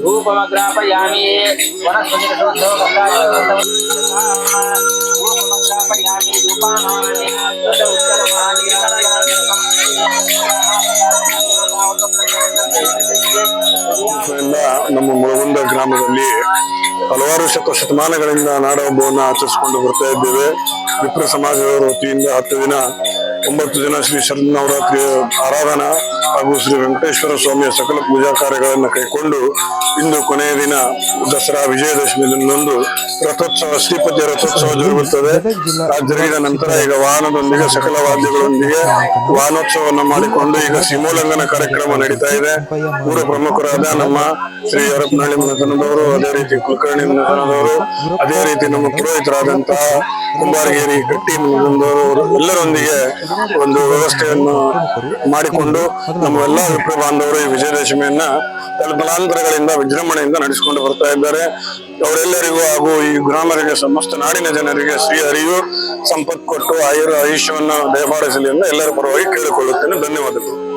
Rupa magra pa ನಮ್ಮ ಮುಳಗುಂದ ಗ್ರಾಮದಲ್ಲಿ ಹಲವಾರು ಶತ ಶತಮಾನಗಳಿಂದ ನಾಡಹಬ್ಬವನ್ನು ಆಚರಿಸಿಕೊಂಡು ಬರ್ತಾ ಇದ್ದೇವೆ. ವಿಪ್ರ ಸಮಾಜದವರ ವತಿಯಿಂದ ಹತ್ತು ದಿನ, ಒಂಬತ್ತು ದಿನ ಶ್ರೀ ಶರದ್ ನವರಾತ್ರಿ ಆರಾಧನಾ ಹಾಗೂ ಶ್ರೀ ವೆಂಕಟೇಶ್ವರ ಸ್ವಾಮಿಯ ಸಕಲ ಪೂಜಾ ಕಾರ್ಯಗಳನ್ನು ಕೈಕೊಂಡು ಇಂದು ಕೊನೆಯ ದಿನ ದಸರಾ ವಿಜಯದಶಮಿ ದಿನದಂದು ರಥೋತ್ಸವ, ಶ್ರೀಪತಿಯ ರಥೋತ್ಸವ ಜರುಗುತ್ತದೆ. ಜರುಗಿದ ನಂತರ ಈಗ ವಾಹನದೊಂದಿಗೆ, ಸಕಲ ವಾದ್ಯಗಳೊಂದಿಗೆ ವಾಹನೋತ್ಸವವನ್ನು ಮಾಡಿಕೊಂಡು ಈಗ ಸಿಮೋಲ್ಲಂಘನ ಕಾರ್ಯಕ್ರಮ ನಡೀತಾ ಇದೆ. ಮೂರು ಪ್ರಮುಖರಾದ ನಮ್ಮ ಶ್ರೀ ಹರಪನಹಳ್ಳಿ ಮನೆತನದವರು, ಅದೇ ರೀತಿ ಕುಲಕರ್ಣಿ ಮನೆತನದವರು, ಅದೇ ರೀತಿ ನಮ್ಮ ಪುರೋಹಿತರಾದಂತಹ ಕುಂಬಾರಗೇರಿ ಕಟ್ಟಿ ಮನೆತನದವರು, ಎಲ್ಲರೊಂದಿಗೆ ಒಂದು ವ್ಯವಸ್ಥೆಯನ್ನು ಮಾಡಿಕೊಂಡು ನಮ್ಮ ಎಲ್ಲಾ ವಿಪ್ರ ಬಾಂಧವರು ಈ ವಿಜಯದಶಮಿಯನ್ನ ತಲತಲಾಂತರಗಳಿಂದ ವಿಜೃಂಭಣೆಯಿಂದ ನಡೆಸಿಕೊಂಡು ಬರ್ತಾ ಇದ್ದಾರೆ. ಅವರೆಲ್ಲರಿಗೂ ಹಾಗೂ ಈ ಗ್ರಾಮರಿಗೆ ಸಮಸ್ತ ನಾಡಿನ ಜನರಿಗೆ ಶ್ರೀ ಹರಿಯು ಸಂಪತ್ ಕೊಟ್ಟು ಆಯುರ್ ಆಯುಷ್ಯವನ್ನು ದಯಪಾಡಿಸಲಿ ಎಂದು ಎಲ್ಲರ ಪರವಾಗಿ ಕೇಳಿಕೊಳ್ಳುತ್ತೇನೆ. ಧನ್ಯವಾದಗಳು.